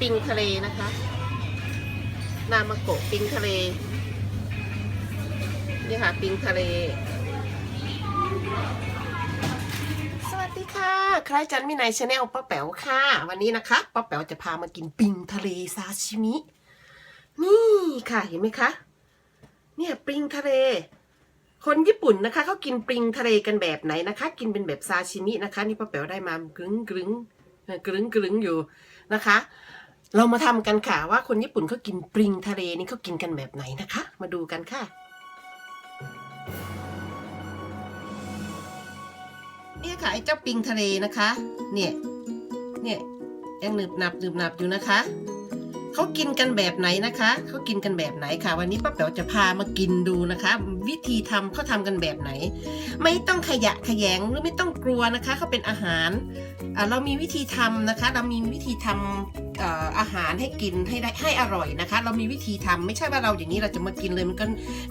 ปิงทะเลนะคะ นามาโกะปิงทะเล นี่ค่ะปิงทะเล สวัสดีค่ะ ใครจันมินายชาแนลป้าแป๋วค่ะ วันนี้นะคะป้าแป๋วจะพามากินปิงทะเลซาชิมิ นี่ค่ะเห็นไหมคะ เนี่ยปิงทะเล คนญี่ปุ่นนะคะเขากินปริงทะเลกันแบบไหนนะคะ กินเป็นแบบซาชิมินะคะ นี่ป้าแป๋วได้มากรึ้งกรึ้งกรึ้งกรึ้งอยู่นะคะ เรามาทำกันค่ะว่าคนญี่ปุ่นเขากินปริงทะเลนี่เขากินกันแบบไหนนะคะ มาดูกันค่ะเนี่ยค่ะไอ้เจ้าปริงทะเลนะคะ เนี่ยเนี่ยยังหนึบหนับหนึบหนับอยู่นะคะเขากินกันแบบไหนนะคะเขากินกันแบบไหนค่ะ วันนี้ป้าแป๋วจะพามากินดูนะคะ วิธีทำเขาทำกันแบบไหน ไม่ต้องขยะขยงหรือไม่ต้องกลัวนะคะเขาเป็นอาหารอ่าเรามีวิธีทำนะคะ เรามีวิธีทำเอ่ออาหารให้กินให้ได้ให้อร่อยนะคะ เรามีวิธีทำไม่ใช่ว่าเราอย่างนี้เราจะมากินเลยมันก็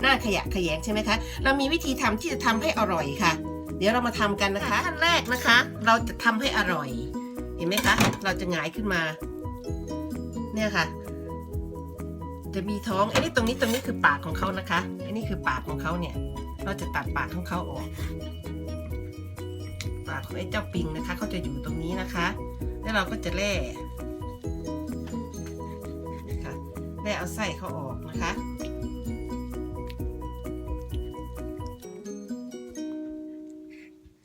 น่าขยะแขยงใช่ไหมคะ เรามีวิธีทำที่จะทำให้อร่อยค่ะ เดี๋ยวเรามาทำกันนะคะขั้นแรกนะคะ เราจะทำให้อร่อย เห็นไหมคะ เราจะหงายขึ้นมา เนี่ยค่ะ จะมีท้องไอ้นี่ตรงนี้ตรงนี้คือปากของเขานะคะไอ้นี่คือปากของเขาเนี่ย เราจะตัดปากของเขาออกปากของไอ้เจ้าปิงนะคะเขาจะอยู่ตรงนี้นะคะ แล้วเราก็จะแล่ แล่เอาไส้เขาออกนะคะ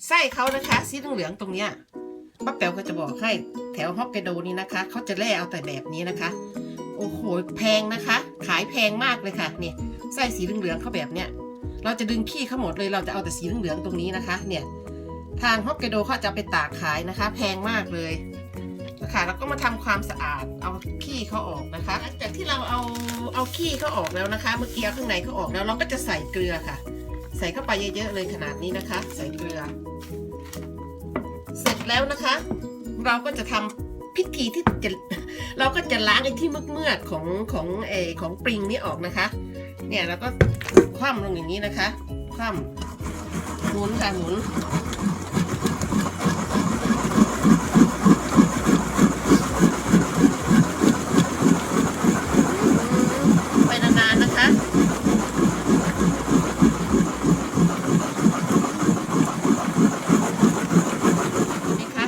ไส้เขานะคะสีเหลืองๆตรงเนี้ยป้าแป๋วก็จะบอกให้แถวฮอกไกโดนี้นะคะเขาจะแล่เอาแต่แบบนี้นะคะ โอ้โหแพงนะคะ ขายแพงมากเลยค่ะเนี่ยไส้สีเหลืองๆเขาแบบเนี้ยเราจะดึงขี้เขาหมดเลยเราจะเอาแต่สีเหลืองๆตรงนี้นะคะ เนี่ยทางฮอกไกโดเขาจะไปตากขายนะคะ แพงมากเลย นะคะแล้วก็มาทำความสะอาดเอาขี้เขาออกนะคะหลังจากที่เราเอาเอาขี้เขาออกแล้วนะคะ เมื่อกี้ข้างในเขาออกแล้วเราก็จะใส่เกลือค่ะ ใส่เข้าไปเยอะๆเลยขนาดนี้นะคะ ใส่เกลือ เสร็จแล้วนะคะ เราก็จะทำพิธีที่จะเราก็จะล้างไอ้ที่เมือกๆของของเออของปริงนี่ออกนะคะ เนี่ยเราก็คว่ำลงอย่างนี้นะคะ คว่ำหมุนค่ะหมุน ไปนานๆนะคะ นี่คะ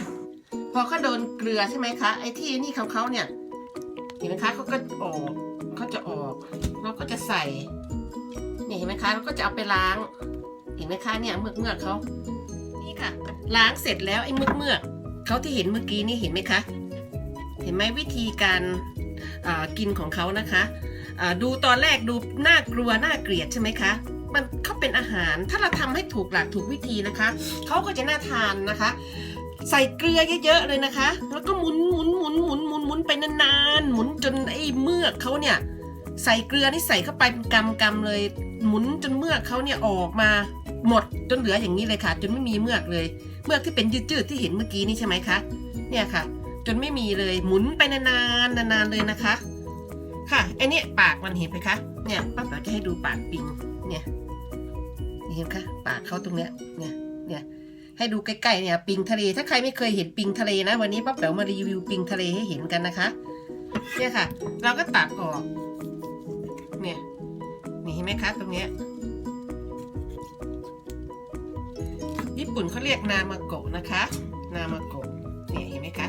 พอเขาโดนเก ลือใช่ไหมคะไอ้ที่นี่ของเขาเนี่ยเห็นไหมคะเขาก็ออกเขาจะออก เราก็จะใส่เนี่ยเห็นไหมคะเราก็จะเอาไปล้าง เห็นไหมคะเนี่ยเมือกเมือกเขานี่ค่ะ ล้างเสร็จแล้วไอ้เมือกเมือกเขาที่เห็นเมื่อกี้นี่เห็นไหมคะ เห็นไหมวิธีการกินของเขานะคะดูตอนแรกดูน่ากลัวน่าเกลียดใช่ไหมคะมันเขาเป็นอาหารถ้าเราทำให้ถูกหลักถูกวิธีนะคะเขาก็จะน่าทานนะคะ ใส่เกลือเยอะๆเลยนะคะ แล้วก็หมุนหมุนหมุนหมุนหมุนหมุนไปนานๆ หมุนจนไอ้เมือกเขาเนี่ย ใส่เกลือนี่ใส่เข้าไปเป็นกำกำเลย หมุนจนเมือกเขาเนี่ยออกมาหมดจนเหลืออย่างนี้เลยค่ะ จนไม่มีเมือกเลย เมือกที่เป็นยืดๆที่เห็นเมื่อกี้นี่ใช่ไหมคะ เนี่ยค่ะ จนไม่มีเลย หมุนไปนานๆนานๆเลยนะคะ ค่ะไอเนี่ยปากมันเห็นไหมคะ เนี่ยป้าแป๋วจะให้ดูปากปิง เนี่ย เห็นคะ ปากเขาตรงเนี้ย เนี่ย เนี่ย ให้ดูใกล้ๆเนี่ยปิงทะเล ถ้าใครไม่เคยเห็นปิงทะเลนะ วันนี้ป้าแป๋วมารีวิวปิงทะเลให้เห็นกันนะคะเนี่ยค่ะ เราก็ตัดออกเนี่ยนี่เห็นไหมคะตรงเนี้ยญี่ปุ่นเขาเรียกนามาโกะนะคะ นามาโกะเนี่ยเห็นไหมคะ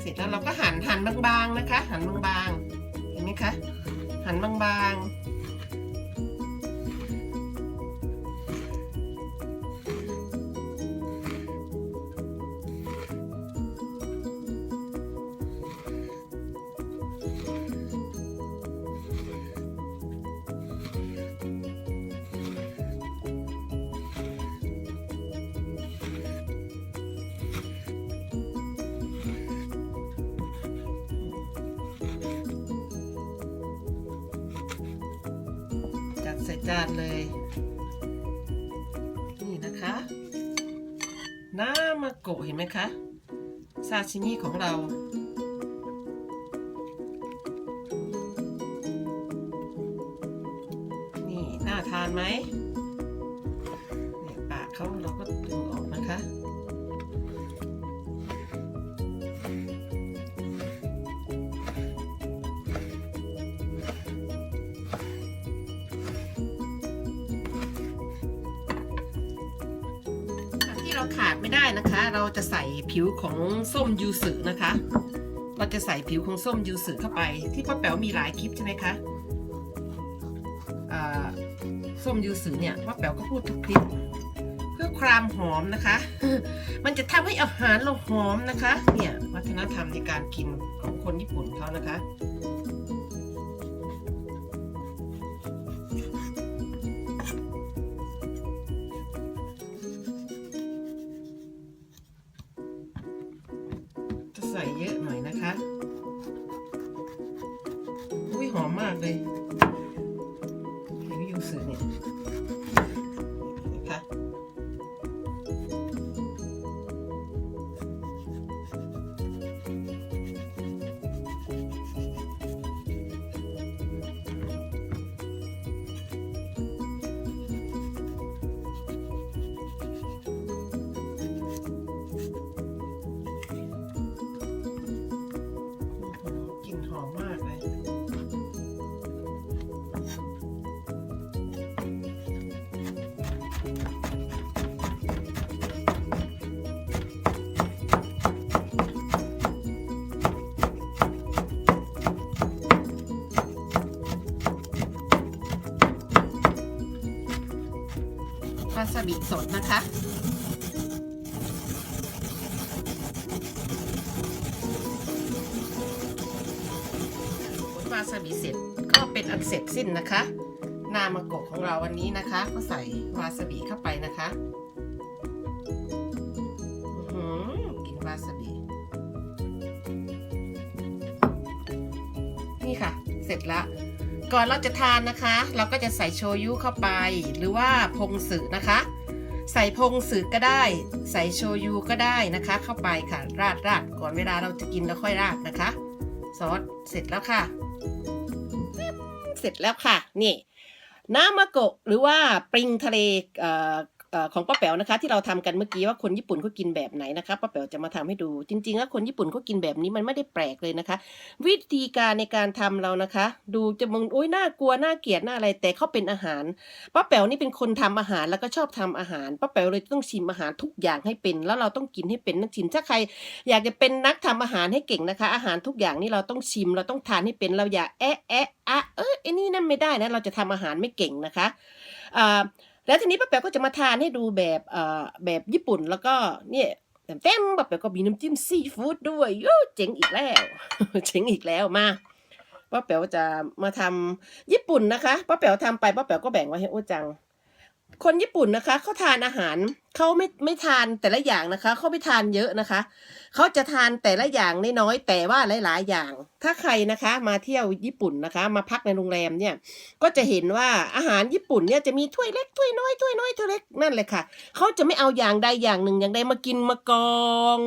เสร็จแล้วเราก็หั่นหั่นบางๆนะคะ หั่นบางๆเห็นไหมคะหั่นบางๆ ใส่จานเลย นี่นะคะ น้ามาโกะเห็นไหมคะ ซาชิมิของเรา ขาดไม่ได้นะคะ เราจะใส่ผิวของส้มยูสึนะคะ เราจะใส่ผิวของส้มยูสึเข้าไป ที่ป้าแป๋วมีหลายคลิปใช่ไหมคะส้มยูสึเนี่ยป้าแป๋วก็พูดทุกคลิป เพื่อความหอมนะคะ มันจะทำให้อาหารเราหอมนะคะ เนี่ยวัฒนธรรมในการกินของคนญี่ปุ่นเขานะคะ จะใสดนะคะผลวาซาบิเสร็จก็เป็นอันเสร็จสิ้นนะคะ นามากกของเราวันนี้นะคะ ก็ใส่วาซาบิเข้าไปนะคะอือหือกินวาซาบิ นี่ค่ะ เสร็จแล้วก่อนเราจะทานนะคะ เราก็จะใส่โชยุเข้าไป หรือว่าพงสึนะคะ ใส่พงสึก็ได้ ใส่โชยุก็ได้นะคะ เข้าไปค่ะ ราดราดก่อนเวลาเราจะกินแล้วค่อยราดนะคะ ซอสเสร็จแล้วค่ะ เสร็จแล้วค่ะ นี่น้ำมะโกะหรือว่าปริงทะเลเอ่อ ของป้าแป๋วนะคะ ที่เราทำกันเมื่อกี้ว่าคนญี่ปุ่นเขากินแบบไหนนะคะป้าแป๋วจะมาทำให้ดู จริงๆแล้วคนญี่ปุ่นเขากินแบบนี้มันไม่ได้แปลกเลยนะคะ วิธีการในการทำเรานะคะ ดูจะมึงโอ้ยน่ากลัวน่าเกลียดน่าอะไรแต่เขาเป็นอาหารป้าแป๋วนี่เป็นคนทำอาหารแล้วก็ชอบทำอาหารป้าแป๋วเลยต้องชิมอาหารทุกอย่างให้เป็น แล้วเราต้องกินให้เป็นนักชิมถ้าใคร อยากจะเป็นนักทำอาหารให้เก่งนะคะ อาหารทุกอย่างนี่เราต้องชิมเราต้องทานให้เป็นเราอย่าแอะแอะอะเออไอ้นี่นั่นไม่ได้นะเราจะทำอาหารไม่เก่งนะคะอ่า แล้วทีนี้ป้าแป๋วก็จะมาทานให้ดูแบบเอ่อแบบญี่ปุ่นแล้วก็เนี่ยเต็มๆป้าแป๋วก็มีน้ำจิ้มซีฟู้ดด้วยโอ้เจ๋งอีกแล้วเจ๋งอีกแล้วมาป้าแป๋วจะมาทำญี่ปุ่นนะคะป้าแป๋วทำไปป้าแป๋วก็แบ่งไว้ให้โอ้จัง คนญี่ปุ่นนะคะเขาทานอาหารเขาไม่ไม่ทานแต่ละอย่างนะคะเขาไม่ทานเยอะนะคะ เขาจะทานแต่ละอย่างน้อยๆแต่ว่าหลาย ๆ อย่าง ถ้าใครนะคะมาเที่ยวญี่ปุ่นนะคะ มาพักในโรงแรมเนี่ย ก็จะเห็นว่าอาหารญี่ปุ่นเนี่ยจะมีถ้วยเล็กถ้วยน้อยถ้วยน้อยถ้วยเล็กนั่นเลยค่ะเขาจะไม่เอาอย่างใดอย่างหนึ่งอย่างใดมากินมากอง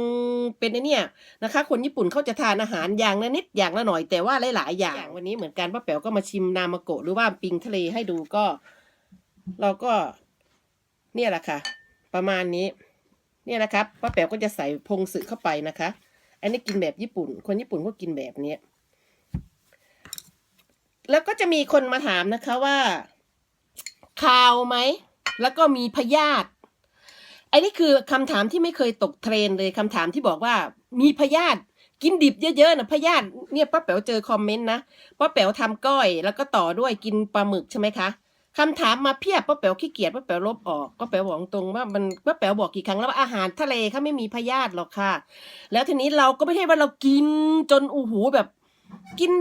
เป็นไอเนี่ยนะคะ คนญี่ปุ่นเขาจะทานอาหารอย่างละนิดอย่างละหน่อยแต่ว่าหลายๆอย่างวันนี้เหมือนกันป้าแป๋วก็มาชิมนามาโกะหรือว่าปิงทะเลให้ดูก็ เราก็เนี่ยแหละค่ะ ประมาณนี้ เนี่ยนะครับป้าแป๋วก็จะใส่พงสึเข้าไปนะคะ อันนี้กินแบบญี่ปุ่น คนญี่ปุ่นก็กินแบบเนี้ยแล้วก็จะมีคนมาถามนะคะว่าคาวไหม แล้วก็มีพยาธิอันนี้คือคำถามที่ไม่เคยตกเทรนเลยคำถามที่บอกว่ามีพยาธิกินดิบเยอะๆนะพยาธิเนี่ยป้าแป๋วเจอคอมเมนต์นะป้าแป๋วทำก้อย แล้วก็ต่อด้วยกินปลาหมึกใช่ไหมคะ คำถามมาเพียบป้าแป๋วขี้เกียจป้าแป๋วลบออกป้าแป๋วบอกตรงว่ามันป้าแป๋วบอกกี่ครั้งแล้วว่าอาหารทะเลเขาไม่มีพยาธิหรอกค่ะ แล้วทีนี้เราก็ไม่ใช่ว่าเรากินจนอู้หูแบบ กิน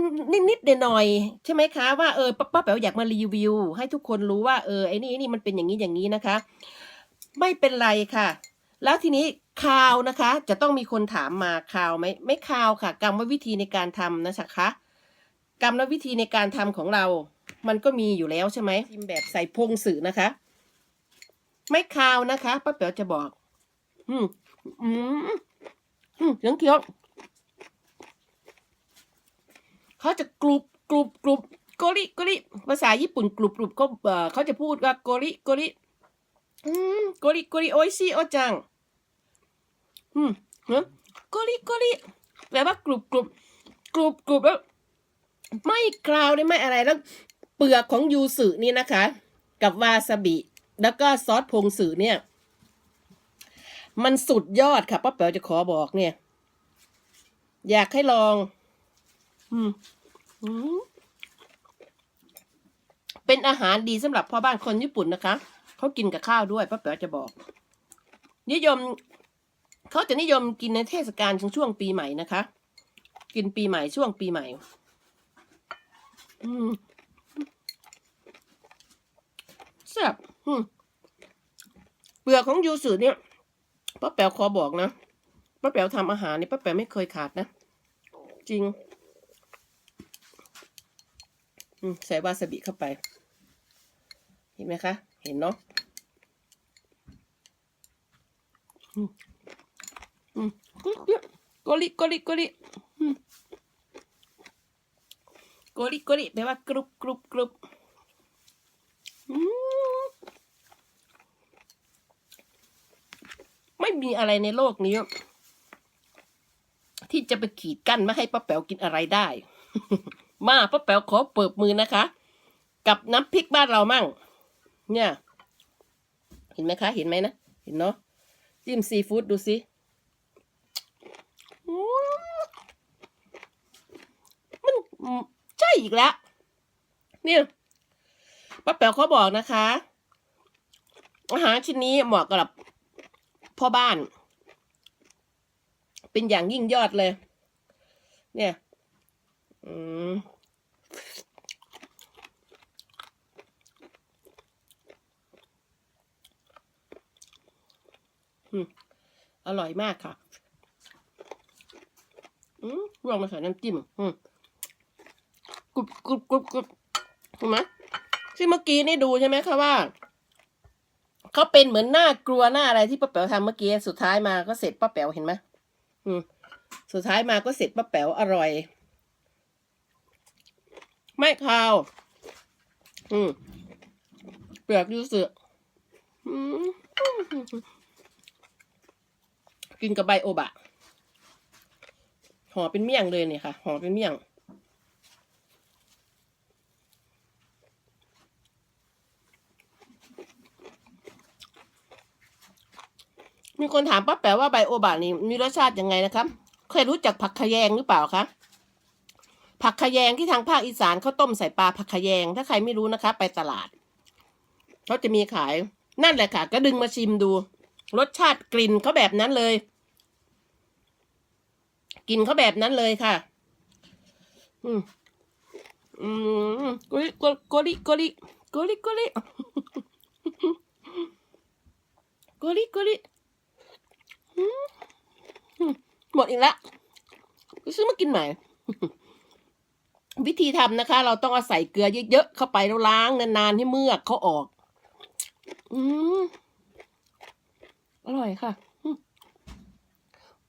นิดๆหน่อยๆใช่ไหมคะว่าเออป้าแป๋วอยากมารีวิว ให้ทุกคนรู้ว่าเออไอ้นี่นี่มันเป็นอย่างนี้อย่างนี้นะคะ ไม่เป็นไรค่ะ แล้วทีนี้คาวนะคะ จะต้องมีคนถามมาคาวไหมไม่คาวค่ะกรรมวิธีในการทำนะคะกรรมวิธีในการทำของเรา มันก็มีอยู่แล้วใช่ไหมชิมแบบใส่พงสื่อนะคะ ไม่คาวนะคะป้าเป๋วจะบอก อืมอืมอืมเสียงเคี้ยวเขาจะกรุบกรุบกรุบโกริโกริภาษาญี่ปุ่นกรุบกรุบก็เออเขาจะพูดว่าโกริโกริอืมโกริโกริโออิชิโอจัง อืมเนอะโกริโกริแปลว่ากรุบกรุบกรุบกรุบแล้วไม่กราวได้ไม่อะไรแล้ว เปลือกของยูสึนี่นะคะ กับวาซาบิ แล้วก็ซอสพงสึเนี่ย มันสุดยอดค่ะป้าแป๋วจะขอบอกเนี่ย อยากให้ลอง อืมอืมเป็นอาหารดีสำหรับพ่อบ้านคนญี่ปุ่นนะคะเขากินกับข้าวด้วยป้าแป๋วจะบอก นิยมเขาจะนิยมกินในเทศกาลช่วงปีใหม่นะคะ กินปีใหม่ช่วงปีใหม่ อืม แซ่บอืมเปลือกของยูสุเนี่ยป้าแป๋วขอบอกนะป้าแป๋วทำอาหารเนี่ยป้าแป๋วไม่เคยขาดนะ จริงอืมใส่วาซาบิเข้าไป เห็นไหมคะ เห็นเนาะอืมอืมโกลิโกลิโกลิอืมโกลิโกลิแปลว่ากรุบกรุบกรุบอืมไม่มีอะไรในโลกนี้ ที่จะไปขีดกั้นไม่ให้ป้าแป๋วกินอะไรได้ มาป้าแป๋วขอเปิดมือนะคะ กับน้ำพริกบ้านเรามั่ง เนี่ย เห็นไหมคะ เห็นไหมนะ เห็นเนาะจิ้มซีฟู้ดดูสิมันใช่อีกแล้ว เนี่ยป้าแป๋วเขาบอกนะคะอาหารชิ้นนี้เหมาะกับ พ่อบ้าน เป็นอย่างยิ่งยอดเลย เนี่ย อืมอร่อยมากค่ะ อืมลองมาใส่น้ำจิ้ม อืมกรุบกรุบกรุบกรุบเห็นไหมที่เมื่อกี้นี่ดูใช่ไหมคะว่า เขาเป็นเหมือนหน้ากลัวหน้าอะไรที่ป้าแป๋วทำเมื่อกี้สุดท้ายมาก็เสร็จป้าแป๋วเห็นไหมอืมสุดท้ายมาก็เสร็จป้าแป๋วอร่อย ไม่คาว อืมเปลือกยูสึกินกับใบโอบะห่อเป็นเมี่ยงเลยเนี่ยค่ะห่อเป็นเมี่ยง มีคนถามป้าแป๋วว่าใบโอบะนี่มีรสชาติยังไงนะครับ เคยรู้จักผักขยงหรือเปล่าคะผักขยงที่ทางภาคอีสานเขาต้มใส่ปลาผักขยง ถ้าใครไม่รู้นะคะ ไปตลาดเขาจะมีขาย นั่นแหละค่ะ ก็ดึงมาชิมดู รสชาติกลิ่นเขาแบบนั้นเลยกลิ่นเขาแบบนั้นเลยค่ะ อืมอืมโกลิกโกลิโกลิโกลิโกลิกลิกลิ หมดอีกแล้วซื้อมากินใหม่ วิธีทำนะคะ เราต้องเอาใส่เกลือเยอะๆเข้าไปแล้วล้างนานๆให้เมือกเขาออก อืมอร่อยค่ะ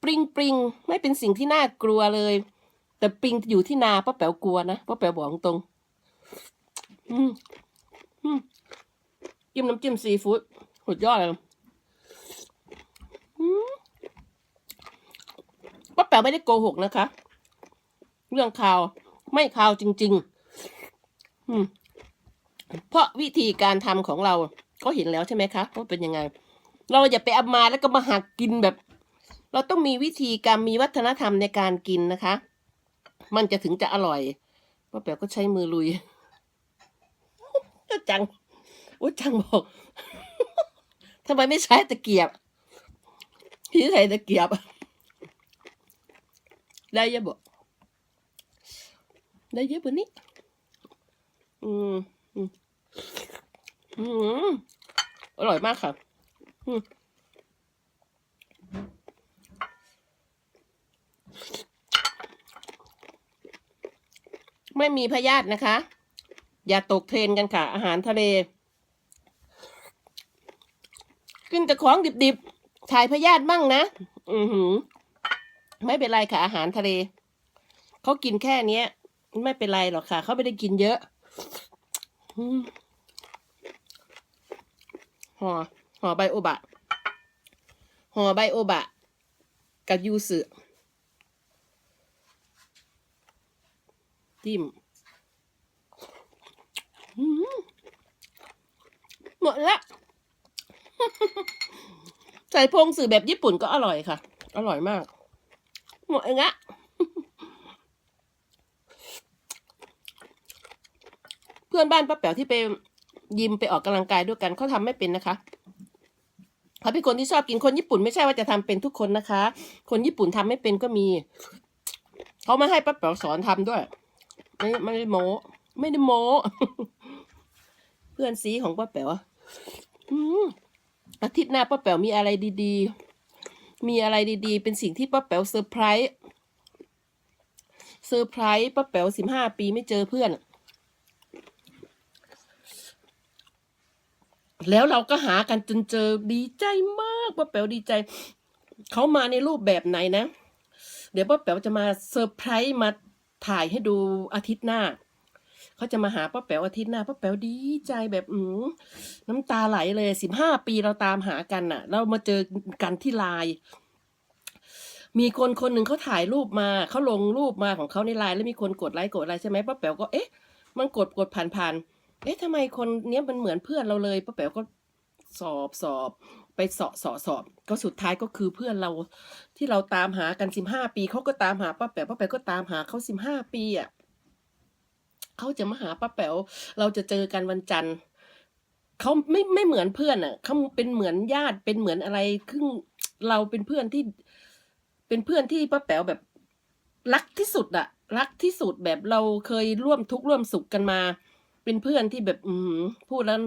ปริงปริงไม่เป็นสิ่งที่น่ากลัวเลย แต่ปริงอยู่ที่นาป้าแป๋วกลัวนะป้าแป๋วบอกตรง อืมอืมจิ้มน้ำจิ้มซีฟู้ดสุดยอดเลยอืม ป้าแป๋วไม่ได้โกหกนะคะ เรื่องข่าวไม่ข่าวจริง ๆ อืม เพราะวิธีการทำของเราก็เห็นแล้วใช่ไหมคะว่าเป็นยังไง เราอย่าไปเอามาแล้วก็มาหักกินแบบ เราต้องมีวิธีการมีวัฒนธรรมในการกินนะคะ มันจะถึงจะอร่อยป้าแป๋วก็ใช้มือลุยจังโอ้จังบอกทำไมไม่ใช้ตะเกียบพี่ใช้ตะเกียบ ได้เยอะบอกได้เยอะกว่านี้ อืม อืม อืม อร่อยมากค่ะ อืมไม่มีพยาธินะคะ อย่าตกเทรนกันค่ะ อาหารทะเล กินแต่ของดิบๆถ่ายพยาธิมั่งนะ อือหือ ไม่เป็นไรค่ะอาหารทะเลเขากินแค่เนี้ย ไม่เป็นไรหรอกค่ะเขาไม่ได้กินเยอะห่อห่อใบโอบะห่อใบโอบะ กับยูสึจิ้มอืมหมดละใส่ส่พงสื่อแบบญี่ปุ่นก็อร่อยค่ะ อร่อยมาก หมดเองอะเพื่อนบ้านป้าแป๋วที่ไปยิมไปออกกำลังกายด้วยกันเขาทำไม่เป็นนะคะเขาเป็นคนที่ชอบกินคนญี่ปุ่นไม่ใช่ว่าจะทำเป็นทุกคนนะคะ คนญี่ปุ่นทำไม่เป็นก็มีเขามาให้ป้าแป๋วสอนทำด้วยไม่ไม่ได้โม้ไม่ได้โม้เพื่อนซีของป้าแป๋วอืมอาทิตย์หน้าป้าแป๋วมีอะไรดี ๆ มีอะไรดีๆ เป็นสิ่งที่ป้าแป๋วเซอร์ไพรส์เซอร์ไพรส์ป้าแป๋วสิบห้าปีไม่เจอเพื่อน แล้วเราก็หากันจนเจอดีใจมากป้าแป๋วดีใจ เขามาในรูปแบบไหนนะ เดี๋ยวป้าแป๋วจะมาเซอร์ไพรส์มาถ่ายให้ดูอาทิตย์หน้า เขาจะมาหาป้าแป๋วอาทิตย์หน้าป้าแป๋วดีใจแบบอืมน้ำตาไหลเลยสิบห้าปีเราตามหากันน่ะ เรามาเจอกันที่ไลน์มีคนคนหนึ่งเขาถ่ายรูปมาเขาลงรูปมาของเขาในไลน์แล้วมีคนกดไลค์กดอะไรใช่ไหมป้าแป๋วก็เอ๊ะ มันกดกดผ่านผ่านๆเอ๊ะทำไมคนเนี้ยมันเหมือนเพื่อนเราเลยป้าแป๋วก็สอบสอบไปสอบสอบสอบ ก็สุดท้ายก็คือเพื่อนเราที่เราตามหากันสิบห้าปีเขาก็ตามหาป้าแป๋วป้าแป๋วก็ตามหาเขาสิบห้าปีอะ เขาจะมาหาป้าแป๋วเราจะเจอกันวันจันทร์เขาไม่ไม่เหมือนเพื่อนอะเขาเป็นเหมือนญาติเป็นเหมือนอะไรครึ่งเราเป็นเพื่อนที่ เป็นเพื่อนที่ป้าแป๋วแบบรักที่สุดอะรักที่สุดแบบเราเคยร่วมทุกข์ร่วมสุขกันมา เป็นเพื่อนที่แบบ อืพูดแล้ว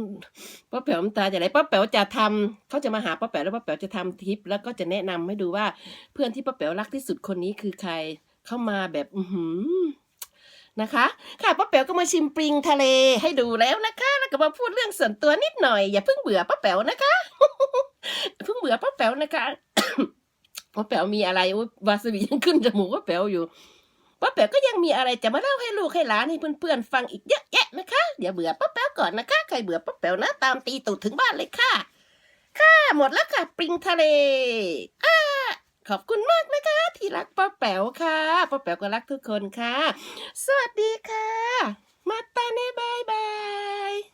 ป้าแป๋วน้ำตาจะไหลป้าแป๋วจะทำเขาจะมาหาป้าแป๋วแล้วป้าแป๋วจะทำทริป แล้วก็จะแนะนำให้ดูว่าเพื่อนที่ป้าแป๋วรักที่สุดคนนี้คือใครเข้ามาแบบ อือหือ นะคะ ค่ะป้าแป๋วก็มาชิมปริงทะเลให้ดูแล้วนะคะ แล้วก็มาพูดเรื่องส่วนตัวนิดหน่อย อย่าเพิ่งเบื่อป้าแป๋วนะคะอย่าเพิ่งเบื่อป้าแป๋วนะคะป้าแป๋วมีอะไรวาซาบิยังขึ้นจมูกป้าแป๋วอยู่ป้าแป๋วก็ยังมีอะไรจะมาเล่าให้ลูกให้หลานให้เพื่อนๆฟังอีกเยอะแยะนะคะอย่าเบื่อป้าแป๋วก่อนนะคะใครเบื่อป้าแป๋วนะ ตามตีตูดถึงบ้านเลยค่ะ ค่ะหมดแล้วค่ะปริงทะเลอ่า ขอบคุณมากนะคะ ที่รักป้าแป๋วค่ะป้าแป๋วก็รักทุกคนค่ะ สวัสดีค่ะ มาตาเนบายบาย